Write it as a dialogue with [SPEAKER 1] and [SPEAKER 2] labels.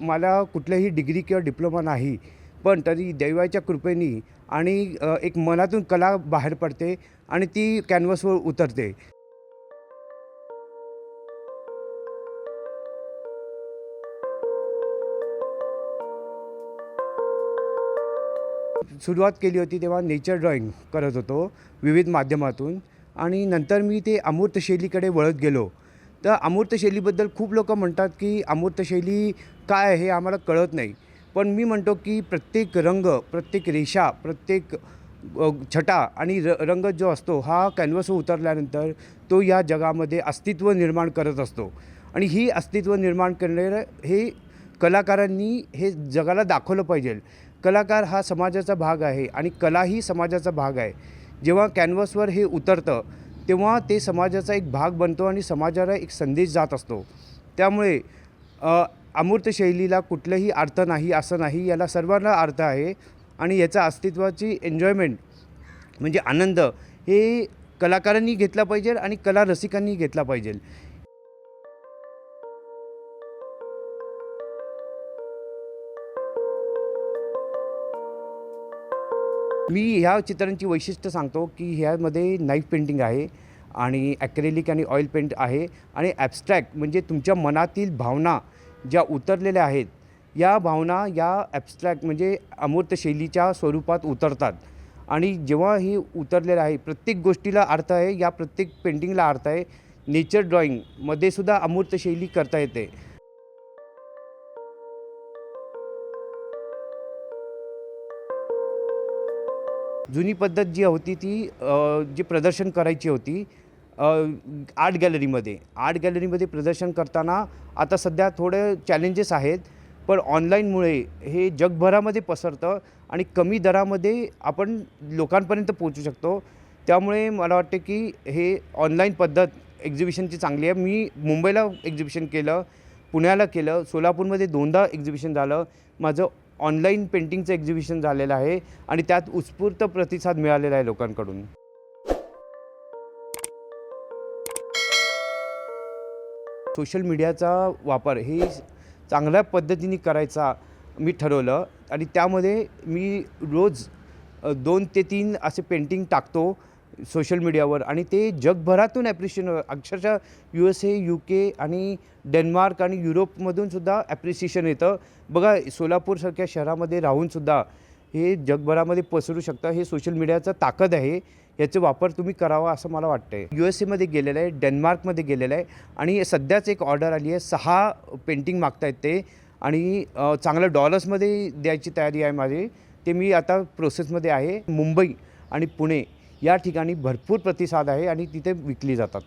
[SPEAKER 1] मला कुठल्याही डिग्री किंवा डिप्लोमा नाही पण तरी दैवाच्या कृपेनी आणि एक मनातून कला बाहेर पडते आणि ती कॅनव्हसवर उतरते. सुरुवात केली होती तेव्हा नेचर ड्रॉइंग करत होतो विविध माध्यमातून. आणि नंतर मी ते अमूर्त शैलीकडे वळत गेलो. तर अमूर्त शैलीबद्दल खूप लोक म्हणतात की अमूर्त शैली काय आहे हे आम्हाला कळत नाही. पण मी म्हणतो की प्रत्येक रंग प्रत्येक रेषा प्रत्येक छटा आणि र रंग जो असतो हा कॅनव्हसवर उतरल्यानंतर तो या जगामध्ये अस्तित्व निर्माण करत असतो. आणि ही अस्तित्व निर्माण करणारं हे कलाकारांनी हे जगाला दाखवलं पाहिजे. कलाकार हा समाजाचा भाग आहे आणि कला ही समाजाचा भाग आहे. जेव्हा कॅनव्हसवर हे उतरतं तेव्हा ते समाजाचा एक भाग बनतो आणि समाजाला एक संदेश जात असतो. त्यामुळे अमूर्त शैलीला कुठलंही अर्थ नाही असं नाही याला सर्वांना अर्थ आहे आणि याचा अस्तित्वाची एन्जॉयमेंट म्हणजे आनंद हे कलाकारांनी घेतला पाहिजे आणि कला रसिकांनी घेतला पाहिजे. मी ह्या चित्रांची वैशिष्ट्य सांगतो की ह्यामध्ये नाईफ पेंटिंग आहे आणि ॲक्रेलिक आणि ऑइल पेंट आहे आणि ॲबस्ट्रॅक्ट म्हणजे तुमच्या मनातील भावना ज्या उतरलेल्या आहेत या भावना या ॲबस्ट्रॅक्ट म्हणजे अमूर्त शैलीच्या स्वरूपात उतरतात. आणि जेव्हा हे उतरलेलं आहे प्रत्येक गोष्टीला अर्थ आहे या प्रत्येक पेंटिंगला अर्थ आहे. नेचर ड्रॉईंगमध्ये सुद्धा अमूर्त शैली करता येते. जुनी पद्धत जी होती ती जी प्रदर्शन करायची होती आर्ट गॅलरीमध्ये. आर्ट गॅलरीमध्ये प्रदर्शन करताना आता सध्या थोडे चॅलेंजेस आहेत पण ऑनलाईनमुळे हे जगभरामध्ये पसरतं आणि कमी दरामध्ये आपण लोकांपर्यंत पोचू शकतो. त्यामुळे मला वाटते की हे ऑनलाईन पद्धत एक्झिबिशनची चांगली आहे. मी मुंबईला एक्झिबिशन केलं पुण्याला केलं सोलापूरमध्ये दोनदा एक्झिबिशन झालं. माझं ऑनलाईन पेंटिंगचं एक्झिबिशन झालेलं आहे आणि त्यात उत्स्फूर्त प्रतिसाद मिळालेला आहे लोकांकडून. सोशल मीडियाचा वापर हे चांगल्या पद्धतीने करायचा मी ठरवलं आणि त्यामध्ये मी रोज दोन ते तीन असे पेंटिंग टाकतो. सोशल मीडियावर आणि ते जगभरातून ॲप्रिशिएशन अक्षरशः U S A U K आणि डेन्मार्क आणि युरोपमधून सुद्धा ॲप्रिसिएशन येतं. बघा सोलापूरसारख्या शहरामध्ये राहूनसुद्धा हे जगभरामध्ये पसरू शकतं हे सोशल मीडियाचं ताकद आहे. याचा वापर तुम्ही करावा असं मला वाटतं यू एस एमध्ये गेलेलं आहे डेन्मार्कमध्ये गेलेलं आहे आणि सध्याच एक ऑर्डर आली आहे. सहा पेंटिंग मागतायत ते आणि चांगलं डॉलर्समध्ये द्यायची तयारी आहे माझी. ते मी आता प्रोसेसमध्ये आहे. मुंबई आणि पुणे या ठिकाणी भरपूर प्रतिसाद आहे आणि तिथे विकली जातात.